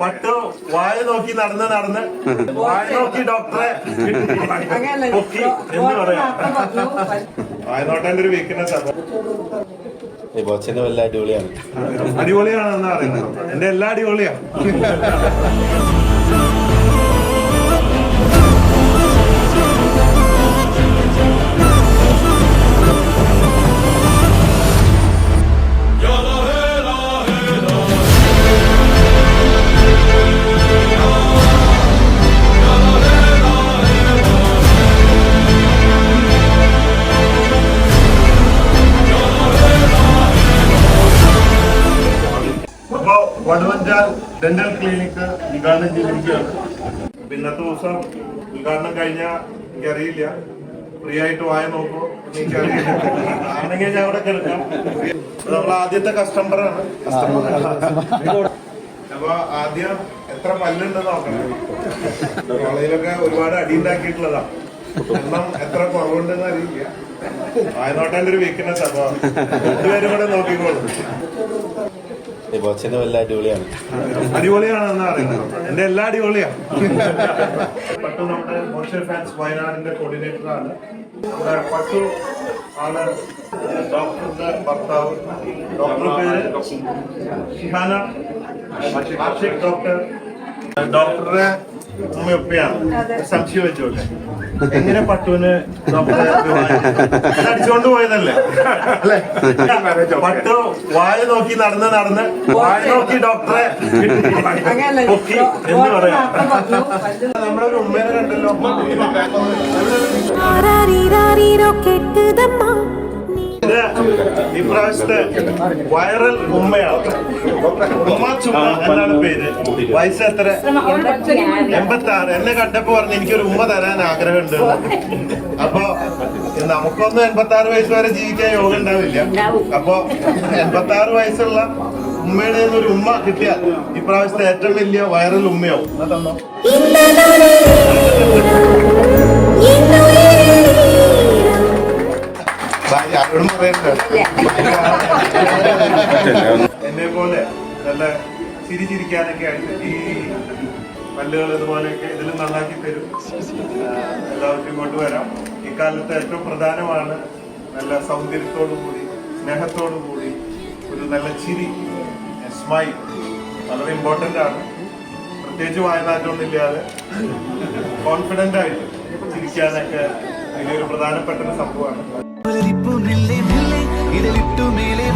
പട്ട് വായ നോക്കി നടന്ന് നടന്ന് വായ നോക്കി ഡോക്ടറെ പൊക്കി എന്ന് പറയാം. വായനോട്ടന്റെ ഒരു വീക്ക്നെസ് ആണ് ഈ ബോച്ചന്റെ വല്ല അടിപൊളിയാണ്. അടിപൊളിയാണെന്നാ പറയുന്നത്. എന്റെ എല്ലാ അടിപൊളിയാ വടുവഞ്ചാൽ ഡെന്റൽ ക്ലിനിക്ക് ഉദ്ഘാടനം ചെയ്തിരിക്കുകയാണ്. പിന്നത്തെ ദിവസം ഉദ്ഘാടനം കഴിഞ്ഞ എനിക്കറിയില്ല. ഫ്രീ ആയിട്ട് വായ നോക്കൂ എനിക്കറിയില്ല ആണെങ്കിൽ ഞാൻ അവിടെ കേൾക്കാം നമ്മൾ ആദ്യത്തെ കസ്റ്റമറാണ് അപ്പൊ ആദ്യം എത്ര പല്ലുണ്ട് നോക്കണം. കോളേജിലൊക്കെ ഒരുപാട് അടി ഉണ്ടാക്കിയിട്ടുള്ളതാ. എണ്ണം എത്ര കുറവുണ്ടെന്ന് അറിയില്ല. നോട്ടാൻ ഒരു വീക്ക്നെസ് അപ്പൊ രണ്ടുപേരും കൂടെ നോക്കിക്കോളും. ഈ ബോച്ചന്റെ വല്ല അടിപൊളിയാണ്. അടിപൊളിയാണെന്നാ പറയുന്നത്. എന്റെ എല്ലാ അടിപൊളിയാണ് പട്ടു നമ്മുടെ മോഷൻ ഫാൻസ് വയനാടിന്റെ കോർഡിനേറ്റർ ആണ്. പട്ടു ആണ് ഡോക്ടറുടെ ഭർത്താവ്. ഡോക്ടർ പേര് ഷിഹാന. ആഷിഖ് ഡോക്ടർ ഉമ്മയൊപ്പയാണ് സംശയം വെച്ചോട്ടെ എങ്ങനെ പട്ടുവിന് അടിച്ചോണ്ട് പോയതല്ലേ? അല്ലേ? പട്ടു വായ നോക്കി നടന്ന് നടന്ന് വായ നോക്കി ഡോക്ടറെ പൊക്കി. എന്ന് പറയാം. നമ്മളൊരു ഉമ്മേനെ കണ്ടല്ലോ. കെട്ടുതമ്മ ഇപ്രാവശ്യത്തെ വൈറൽ ഉമ്മയാണ്. ഉമ്മ ചുമ്മ എന്നാണ് പേര്. വയസ്സ് എത്ര? എൺപത്തി ആറ് എന്നെ കണ്ടപ്പോ പറഞ്ഞു എനിക്കൊരു ഉമ്മ തരാൻ ആഗ്രഹമുണ്ട് അപ്പൊ നമുക്കൊന്നും എൺപത്തി ആറ് വയസ്സ് വരെ ജീവിക്കാൻ യോഗ ഉണ്ടാവില്ല. അപ്പൊ എൺപത്തി ആറ് വയസ്സുള്ള ഉമ്മയുടെ ഒരു ഉമ്മ കിട്ടിയാൽ ഇപ്രാവശ്യത്തെ ഏറ്റവും വലിയ വൈറൽ ഉമ്മയാവും. എന്നാ തന്നോ? എന്നെ പോലെ നല്ല ചിരിച്ചിരിക്കാനൊക്കെ ആയിട്ട് ഈ പല്ലുകൾ ഇതുപോലെയൊക്കെ ഇതിലും നന്നാക്കി തരും. എല്ലാവർക്കും ഇങ്ങോട്ട് വരാം. ഇക്കാലത്ത് ഏറ്റവും പ്രധാനമാണ് നല്ല സൗന്ദര്യത്തോടു കൂടി സ്നേഹത്തോടു കൂടി ഒരു നല്ല ചിരി സ്മൈൽ വളരെ ഇമ്പോർട്ടന്റ് ആണ്. പ്രത്യേകിച്ച് വായനാറ്റൊന്നുമില്ലാതെ കോൺഫിഡന്റ് ആയിട്ട് ചിരിക്കാനൊക്കെ വലിയൊരു പ്രധാനപ്പെട്ട ഒരു സംഭവമാണ്. மெல்லே மெல்லே இதழிட்டு மேலே